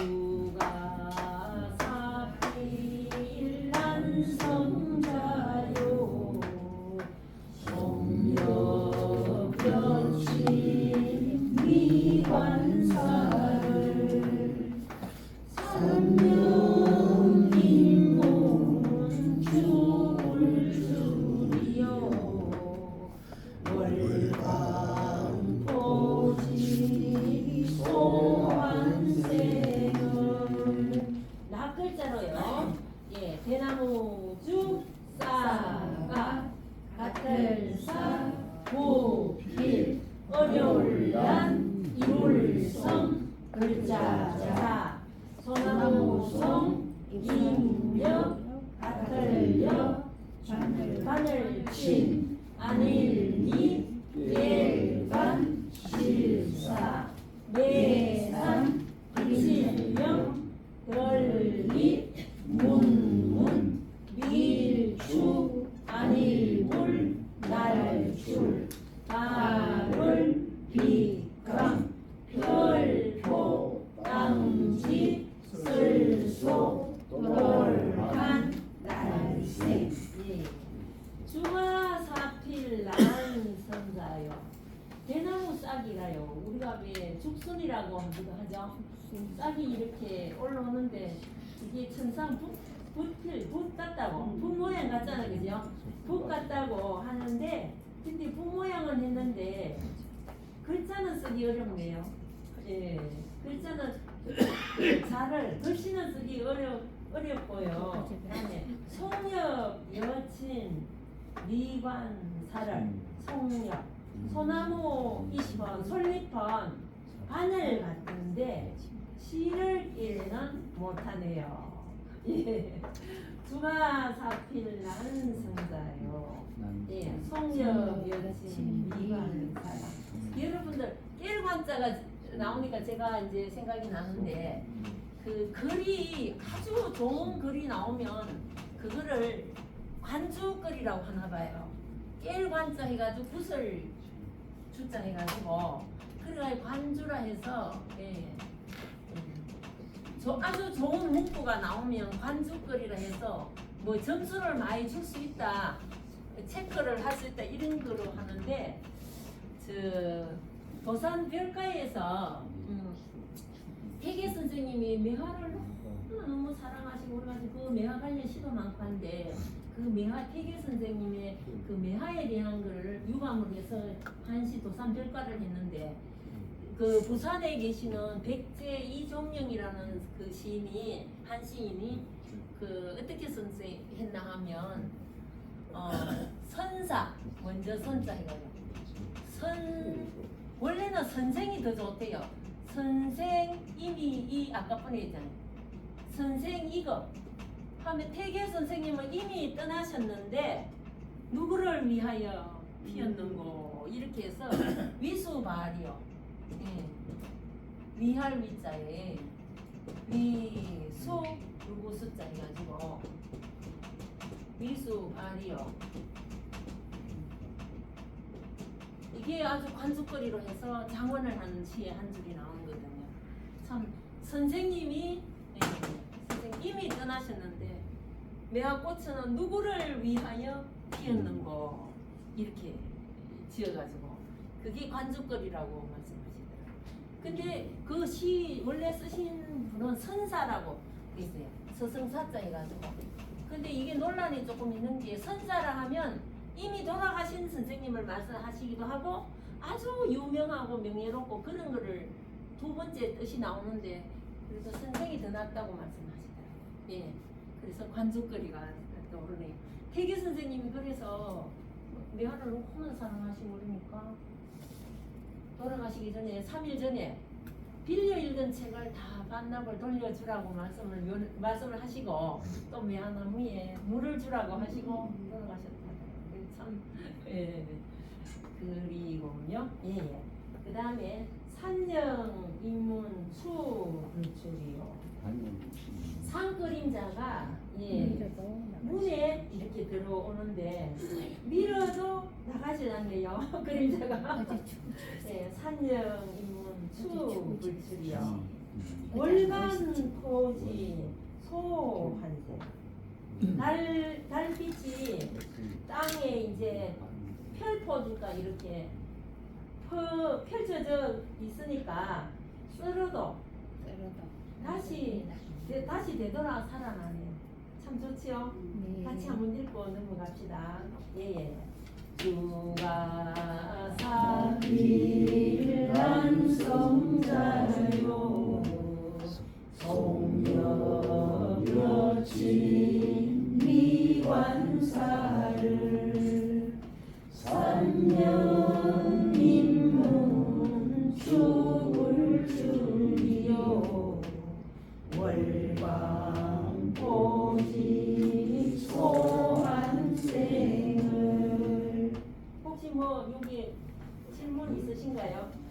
수가 대나무주 싸가 가틀사 고길 어려울란 이울성 글자자. 소나무송 임력 가틀력 바늘친 안일미 예간 실사 매산 일명 별리 문문 밀주 안일물 날줄 가을 비강 별포 땅지 쓸소 돌한 날생 예. 중화사필난 선사요 대나무 싹이라요. 우리가 왜 죽순이라고 하기도 하죠? 싹이 이렇게 올라오는데 이게 천상 붓, 붓필 붓 같다고. 붓 모양 같잖아 그죠? 붓 같다고 하는데 근데 붓 모양은 했는데 글자는 쓰기 어렵네요. 예. 글자는 잘을 글씨는 쓰기 어려 어렵고요. 그다음에 송엽 여친 미관 사를 송엽 소나무 잎은 솔잎은 바늘 같은데 시를 읽는 못하네요. 예. 중화사필난 성자요. 예. 송엽 여친 미관 사라. 여러분들 일관자가 나오니까 제가 이제 생각이 나는데 그 글이 아주 좋은 글이 나오면 그거를 관주글이라고 하나 봐요. 깰 관자 해가지고 붓을 주자 해가지고 그래가지고 관주라 해서 예. 음. 저 아주 좋은 문구가 나오면 관주글이라 해서 뭐 점수를 많이 줄 수 있다 체크를 할 수 있다 이런 거로 하는데 저 도산 별가에서 음, 태계 선생님이 매화를 너무 너무 사랑하시고 그래가지고 그 매화 관련 시도 많고 한데 그 매화 태계 선생님의 그 매화에 대한 거를 유감으로 해서 한시 도산 별가를 했는데 그 부산에 계시는 백제 이종영이라는 그 시인이 한 시인이 그 어떻게 선생 했나 하면 어 선사 먼저 선자 해가지고 선 원래는 선생이 더 좋대요. 선생님이 이 아까 보내잖아요. 선생 이거 하면 태계 선생님은 이미 떠나셨는데 누구를 위하여 피었는고 이렇게 해서 위수발이요. 예. 위할 위자에 위수 누구 숫자 해가지고 위수발이요. 이게 아주 관습거리로 해서 장원을 하는 시에 한 줄이 나오거든요. 참 선생님이 예, 선생님이 떠나셨는데 매화 꽃은 누구를 위하여 피었는고 이렇게 지어가지고 그게 관습거리라고 말씀하시더라고요. 근데 그 시 원래 쓰신 분은 선사라고 있어요. 서성사자 해가지고. 근데 이게 논란이 조금 있는 게 선사라 하면 이미 돌아가신 선생님을 말씀하시기도 하고 아주 유명하고 명예롭고 그런 거를 두 번째 뜻이 나오는데 그래서 선생이 더 낫다고 말씀하시더라고요. 예. 그래서 관주거리가 떠오르네요. 태계 선생님이 그래서 매화를 너무 사랑하시고 그러니까 돌아가시기 전에 3일 전에 빌려 읽은 책을 다 반납을 돌려주라고 말씀을 요- 말씀을 하시고 또 매화나무에 물을 주라고 하시고 돌아가셨다. 참 예. 그리고요. 예, 예. 그 다음에 산령 인문 수 불출이요. 산 그림자가 예 문에 이렇게 들어오는데 밀어도 나가지 않네요. 그림자가. 예, 산령 인문 수 불출이요. 월간 토지 소환제 달 달빛이 땅에 이제 펼쳐주가 이렇게 펴, 펼쳐져 있으니까 쓸어도 다시 되- 다시 되돌아 살아나네요. 참 좋지요. 같이 한번 읽고 넘어갑시다. 예예. 주가 사기를 한 성자요 进来哟。